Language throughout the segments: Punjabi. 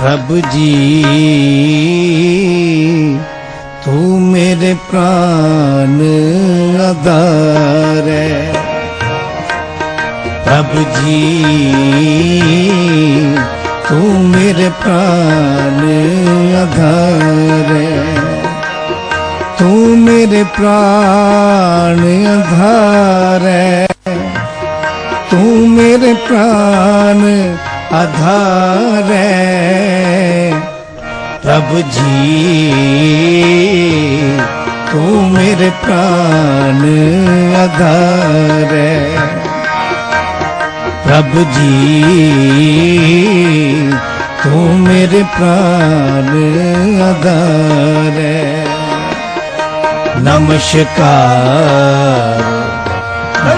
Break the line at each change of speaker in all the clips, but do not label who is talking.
ਪ੍ਰਭ ਜੀ, ਤੂੰ ਮੇਰੇ ਪ੍ਰਾਨ ਆਧਾਰ ਹੈ। ਪ੍ਰਭ ਜੀ, ਤੂੰ ਮੇਰੇ ਪ੍ਰਾਨ ਆਧਾਰ ਹੈ। ਤੂੰ ਮੇਰੇ ਪ੍ਰਾਨ ਆਧਾਰ ਹੈ। ਤੂੰ ਮੇਰੇ ਪ੍ਰਾਨ ਆਧਾਰ ਹੈ ਪ੍ਰਭ ਜੀ ਤੂੰ ਮੇਰੇ ਪ੍ਰਾਨ ਆਧਾਰ ਹੈ ਪ੍ਰਭ ਜੀ ਤੂੰ ਮੇਰੇ ਪ੍ਰਾਨ ਆਧਾਰ ਨਮਸਕਾਰ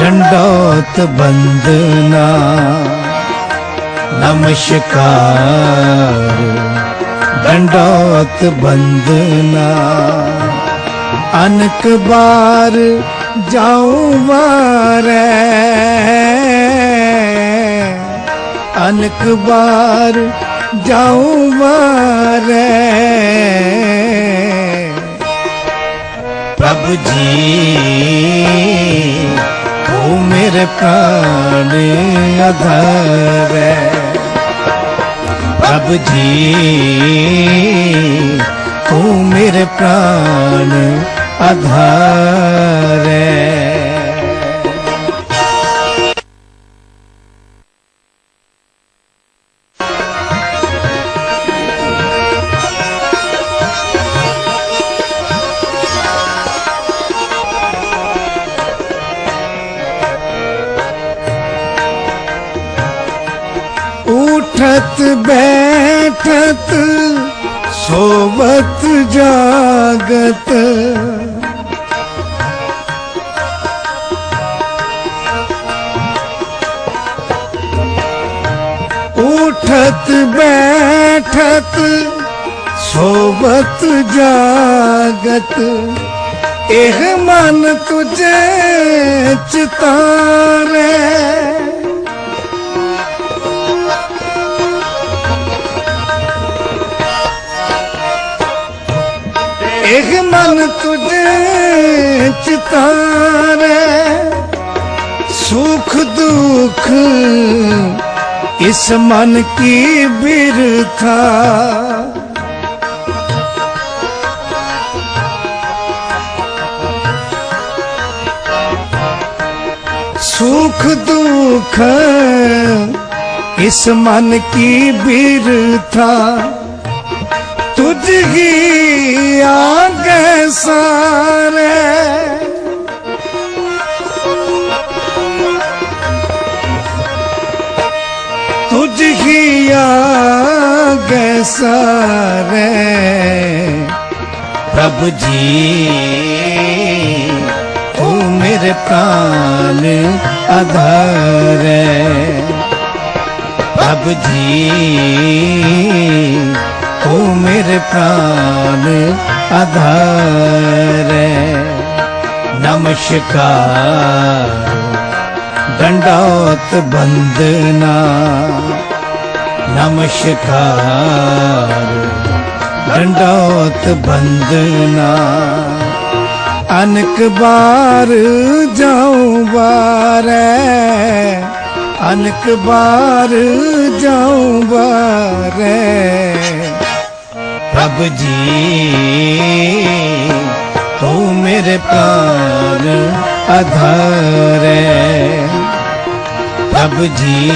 ਡੰਡੋਤ ਬੰਦਨਾ ਨਮਸਕਾਰ। ਡੰਡੋਤ ਬੰਦਨਾ। ਅਨਕ ਬਾਰ ਜਾਉ ਮਾਰੇ ਅਨਕ ਬਾਰ ਜਾਉ ਮਾਰੇ ਪ੍ਰਭ ਜੀ ਤੂੰ ਮੇਰੇ ਪ੍ਰਾਣ ਆਧਾਰ ਹੈ ਪ੍ਰਭ ਜੀ ਤੂੰ ਮੇਰੇ ਪ੍ਰਾਣ ਆਧਾਰ ਹੈ। उठत बैठत सोबत जागत उठत बैठत सोबत जागत एह मन तुझे चितारे ਮਨ ਤੁਡੇ ਚਿਤਾਰੇ ਸੁਖ ਦੁਖ ਇਸ ਮਨ ਕੀ ਬਿਰਥਾ। ਸੁਖ ਦੁਖ ਇਸ ਮਨ ਕੀ ਬਿਰਥਾ। तुझ ही आगे सारे तुझ ही आगे सारे प्रभु जी तू मेरे प्राण आधार है प्रभु जी तू मेरे प्राण आधार है नमस्कार दंडौत बंदना नमस्कार दंडौत बंदना अनक बार जाऊं बारे अनक बार जाऊं बारे ਪ੍ਰਭ ਜੀ ਤੂੰ ਮੇਰੇ ਪ੍ਰਾਨ ਆਧਾਰ ਹੈ ਪ੍ਰਭ ਜੀ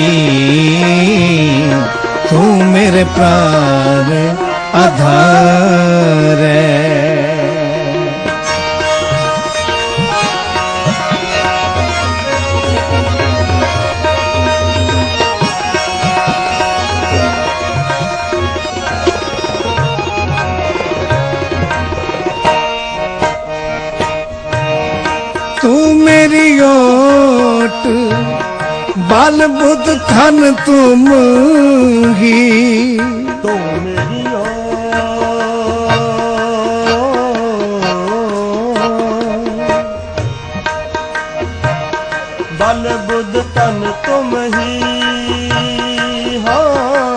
ਤੂੰ ਮੇਰੇ ਪ੍ਰਾਨ ਆਧਾਰ ਹੈ ਤੂੰ ਮੇਰੀ ਓਟ। ਬਲ ਬੁੱਧ ਧਨ ਤੁਮ ਹੀ
ਤੂੰ ਮੇਰੀ ਬਲ ਬੁੱਧ ਤਨ ਤੁਮ ਹੀ ਹਾਂ।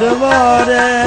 Lord, Lord, Lord.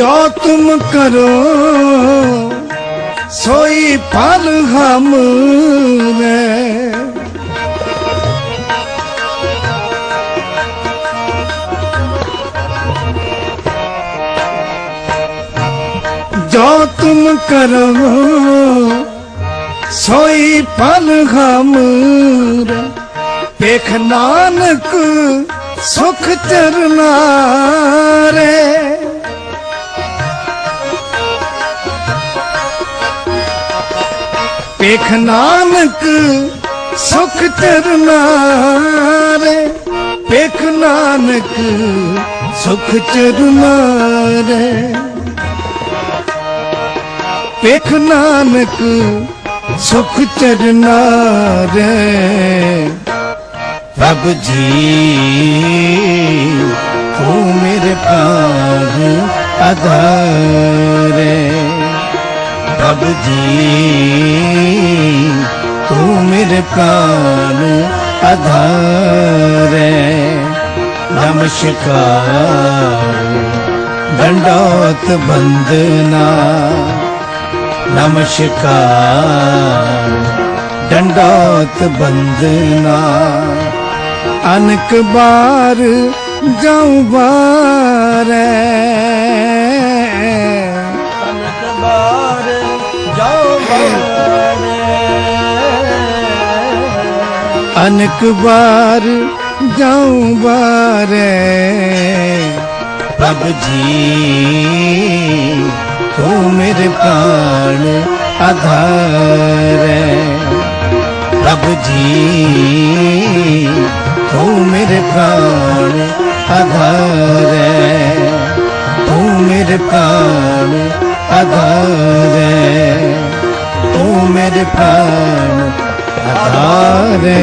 जो तुम करो सोई फल हम जो तुम करो सोई फल हम पेख नानक सुख चरना रे ਪੇਖ ਨਾਨਕ ਸੁਖ ਚਰਨਾ ਰੇ ਪੇਖ ਨਾਨਕ ਸੁਖ ਚਰਨਾ ਪੇਖ ਨਾਨਕ ਸੁਖ ਚਰਨਾ ਰੇ ਜੀ, ਤੂੰ ਮੇਰੇ ਪ੍ਰਾਨ ਆਧਾਰੇ। ਪ੍ਰਭ ਜੀ। ਤੂੰ ਮੇਰੇ ਪ੍ਰਾਨ ਆਧਾਰ। ਹੈ ਨਮਸਕਾਰ। ਦੰਡੋਤ ਬੰਦਨਾ। ਨਮਸਕਾਰ। ਦੰਡੋਤ ਬੰਦਨਾ। ਅਨਕ ਬਾਰ ਜਾਉ ਬਾਰੇ ਅਨਕ ਵਾਰ ਜਾਉ ਬਾਰੇ ਪ੍ਰਭ ਜੀ, ਤੂੰ ਮੇਰੇ ਪ੍ਰਾਣ ਆਧਾਰ। ਹੈ ਪ੍ਰਭ ਜੀ, ਤੂੰ ਮੇਰੇ ਪ੍ਰਾਣ ਆਧਾਰ। ਹੈ ਤੂੰ ਮੇਰੇ ਪ੍ਰਾਣ ਆਧਾਰ। ਹੈ ਤੂੰ ਮੇਰੇ ਪ੍ਰਾਣ આધારે.